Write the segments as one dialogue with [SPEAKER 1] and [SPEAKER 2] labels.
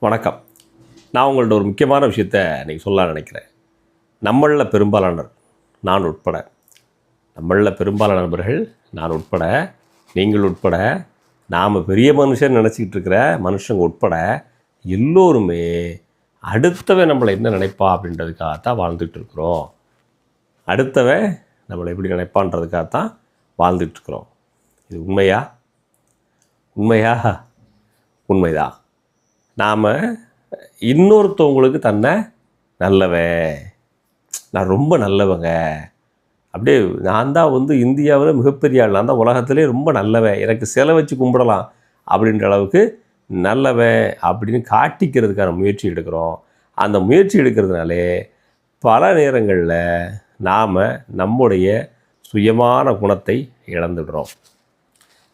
[SPEAKER 1] வணக்கம். நான் உங்கள்ட்ட ஒரு முக்கியமான விஷயத்த இன்றைக்கி சொல்ல நினைக்கிறேன். நம்மளில் பெரும்பாலானவர் நான் உட்பட. நம்மளில் பெரும்பாலான நபர்கள் நான் உட்பட. நீங்கள் உட்பட. நாம் பெரிய மனுஷன் நினச்சிக்கிட்டு இருக்கிற மனுஷங்க உட்பட எல்லோருமே அடுத்தவன் நம்மளை என்ன நினைப்பா அப்படின்றதுக்காகத்தான் வாழ்ந்துட்டு இருக்கிறோம். அடுத்தவன் நம்மளை எப்படி நினைப்பான்றதுக்காகத்தான் வாழ்ந்துட்டு இருக்கிறோம். இது உண்மையா? உண்மையா? உண்மைதான். நாம் இன்னொருத்தவங்களுக்கு தன்னை நல்லவன். நான் ரொம்ப நல்லவங்க. அப்படியே நான் தான் வந்து இந்தியாவில் மிகப்பெரிய ஆள். நான் தான் உலகத்திலே ரொம்ப நல்லவன். எனக்கு செலை வச்சு கும்பிடலாம் அப்படின்ற அளவுக்கு நல்லவன் அப்படின்னு காட்டிக்கிறதுக்கான முயற்சி எடுக்கிறோம். அந்த முயற்சி எடுக்கிறதுனாலே பல நேரங்களில் நாம் நம்முடைய சுயமான குணத்தை இழந்துடுறோம்.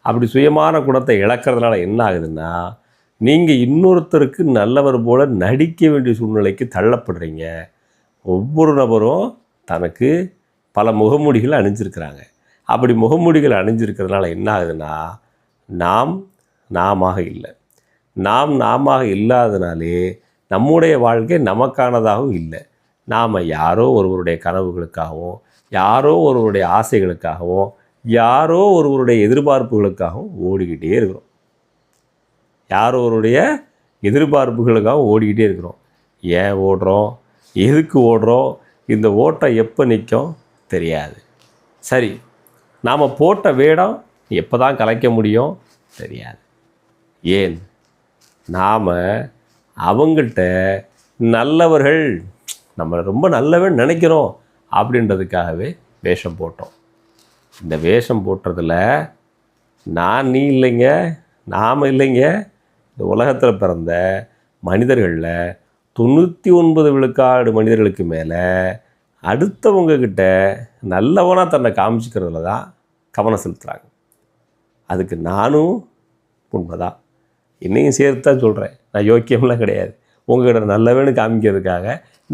[SPEAKER 1] அப்படி சுயமான குணத்தை இழக்கிறதுனால என்ன ஆகுதுன்னா நீங்கள் இன்னொருத்தருக்கு நல்லவர் போல் நடிக்க வேண்டிய சூழ்நிலைக்கு தள்ளப்படுறீங்க. ஒவ்வொரு நபரும் தனக்கு பல முகமூடிகள் அணிஞ்சிருக்கிறாங்க. அப்படி முகமூடிகள் அணிஞ்சிருக்கிறதுனால என்ன ஆகுதுன்னா நாம் நாமாக இல்லை. நாம் நாமாக இல்லாதனாலே நம்முடைய வாழ்க்கை நமக்கானதாகவும் இல்லை. நாம் யாரோ ஒருவருடைய கனவுகளுக்காகவும் யாரோ ஒருவருடைய ஆசைகளுக்காகவும் யாரோ ஒருவருடைய எதிர்பார்ப்புகளுக்காகவும் ஓடிக்கிட்டே இருக்கிறோம். யாரோ ஒருவருடைய எதிர்பார்ப்புகளுக்காக ஓடிக்கிட்டே இருக்கிறோம். ஏன் ஓடுறோம்? எதுக்கு ஓடுறோம்? இந்த ஓட்டம் எப்போ நிற்கும்? தெரியாது. சரி நாம் போட்ட வேடம் எப்போ தான் கலைக்க முடியும்? தெரியாது. ஏன்? நாம் அவங்கள்ட்ட நல்லவர்கள் நம்ம ரொம்ப நல்லவன் நினைக்கிறோம் அப்படின்றதுக்காகவே வேஷம் போட்டோம். இந்த வேஷம் போட்டதில் நான் நீ இல்லைங்க நாம் இல்லைங்க இந்த உலகத்தில் பிறந்த மனிதர்களில் தொண்ணூற்றி ஒன்பது விழுக்காடு மனிதர்களுக்கு மேலே அடுத்தவங்கக்கிட்ட நல்லவனாக தன்னை காமிச்சிக்கிறதுல தான் கவனம் செலுத்துகிறாங்க அதுக்கு நானும் உண்மைதான். என்னையும் சேர்த்து தான் சொல்கிறேன் நான் யோக்கியம்லாம் கிடையாது. உங்கள்கிட்ட நல்லவன்னு காமிக்கிறதுக்காக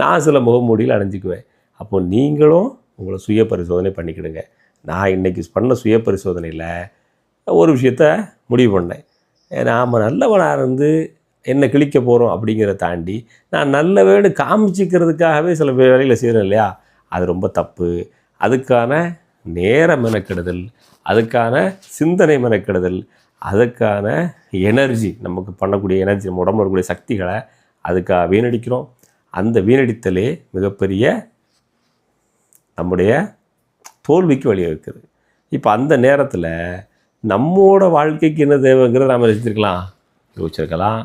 [SPEAKER 1] நான் சில முகமூடியில் அணிஞ்சிக்குவேன். அப்போ நீங்களும் உங்களை சுய பரிசோதனை பண்ணிக்கிடுங்க. நான் இன்றைக்கி பண்ண சுய பரிசோதனையில் ஒரு விஷயத்த முடிவு பண்ணேன். நாம் நல்லவனாக இருந்து என்ன கிழிக்க போகிறோம் அப்படிங்கிறத தாண்டி நான் நல்ல வேடு காமிச்சிக்கிறதுக்காகவே சில வேலையில் செய்கிறேன் இல்லையா? அது ரொம்ப தப்பு. அதுக்கான நேர மெனக்கெடுதல் அதுக்கான சிந்தனை மெனக்கெடுதல் அதுக்கான எனர்ஜி நமக்கு பண்ணக்கூடிய எனர்ஜி நம்ம உடம்புல இருக்கக்கூடிய சக்திகளை அதுக்காக வீணடிக்கிறோம். அந்த வீணடித்தலே மிகப்பெரிய நம்முடைய தோல்விக்கு வழிவகுக்குது. இப்போ அந்த நேரத்தில் நம்மோட வாழ்க்கைக்கு என்ன தேவைங்கிறத நாம் செஞ்சுருக்கலாம் யோசிச்சிருக்கலாம்.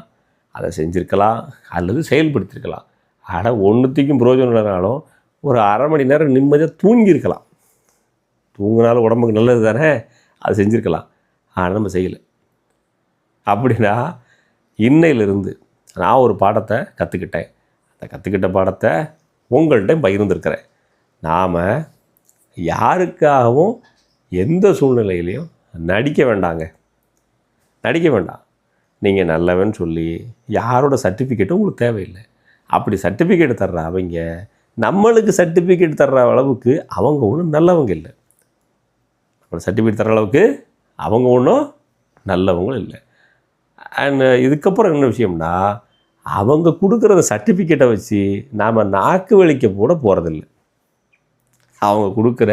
[SPEAKER 1] அதை செஞ்சுருக்கலாம். அல்லது செயல்படுத்திருக்கலாம். ஆனால் ஒன்றுத்தையும் பிரயோஜனம் இல்லைனாலும் ஒரு அரை மணி நேரம் நிம்மதியாக தூங்கியிருக்கலாம். தூங்கினாலும் உடம்புக்கு நல்லது தானே? அதை செஞ்சுருக்கலாம். ஆனால் நம்ம செய்யலை. அப்படின்னா இன்னையிலிருந்து நான் ஒரு பாடத்தை கற்றுக்கிட்டேன் அந்த கற்றுக்கிட்ட பாடத்தை உங்கள்கிட்ட பகிர்ந்துருக்கிறேன். நாம் யாருக்காகவும் எந்த சூழ்நிலையிலையும் நடிக்க வேண்டாங்க. நடிக்க வேண்டாம். நீங்கள் நல்லவன் சொல்லி யாரோட சர்டிஃபிகேட்டும் உங்களுக்கு தேவையில்லை. அப்படி சர்டிஃபிகேட் தர்ற அவங்க நம்மளுக்கு சர்டிஃபிகேட் தர்ற அளவுக்கு அவங்க ஒன்றும் நல்லவங்க இல்லை. நம்ம சர்டிஃபிகேட் தர்ற அளவுக்கு அவங்க ஒன்றும் நல்லவங்களும் இல்லை. அண்ட் இதுக்கப்புறம் என்ன விஷயம்னா அவங்க கொடுக்குற சர்டிஃபிகேட்டை வச்சு நாம் நாக்கு வலிக்க கூட போகிறதில்ல அவங்க கொடுக்குற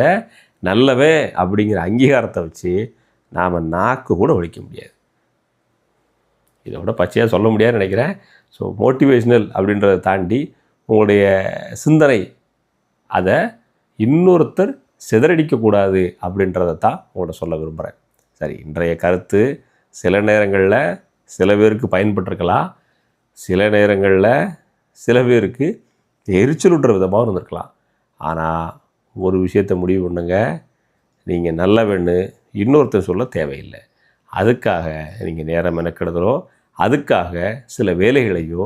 [SPEAKER 1] நல்லவே அப்படிங்கிற அங்கீகாரத்தை வச்சு நாம் நாக்கு கூட ஒழிக்க முடியாது. இதை விட பச்சையாக சொல்ல முடியாதுன்னு நினைக்கிறேன். ஸோ மோட்டிவேஷ்னல் அப்படின்றத தாண்டி உங்களுடைய சிந்தனை அதை இன்னொருத்தர் சிதறடிக்கக்கூடாது அப்படின்றத தான் உங்கள்கிட்ட சொல்ல விரும்புகிறேன் சரி இன்றைய கருத்து சில நேரங்களில் சில பேருக்கு பயன்பட்டிருக்கலாம். சில நேரங்களில் சில பேருக்கு எரிச்சலுன்ற விதமாக இருந்திருக்கலாம். ஆனால் ஒரு விஷயத்தை முடிவு பண்ணுங்க. நீங்கள் நல்ல வேணு இன்னொருத்தர் சொல்ல தேவையில்லை. அதுக்காக நீங்கள் நேரம் மெனக்கெடுதலோ அதுக்காக சில வேலைகளையோ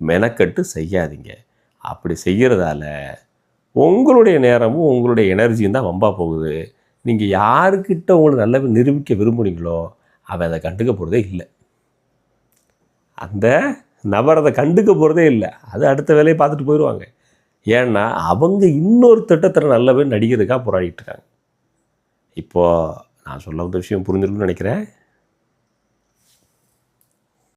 [SPEAKER 1] மெனக்கட்டு செய்யாதீங்க. அப்படி செய்கிறதால உங்களுடைய நேரமும் உங்களுடைய எனர்ஜியும் தான் வம்பா போகுது. நீங்கள் யாருக்கிட்ட உங்களை நல்ல நிரூபிக்க விரும்புனீங்களோ அவன் அதை கண்டுக்க போகிறதே இல்லை. அந்த நபர் அதை கண்டுக்க போகிறதே இல்லை. அது அடுத்த வேலையை பார்த்துட்டு போயிடுவாங்க ஏன்னா அவங்க இன்னொரு திட்டத்தில் நல்லவன் நடிக்கிறதுக்காக போராடிட்டு இருக்காங்க. இப்போது நான் சொல்ல வந்த விஷயம் புரிஞ்சிருக்குன்னு நினைக்கிறேன்.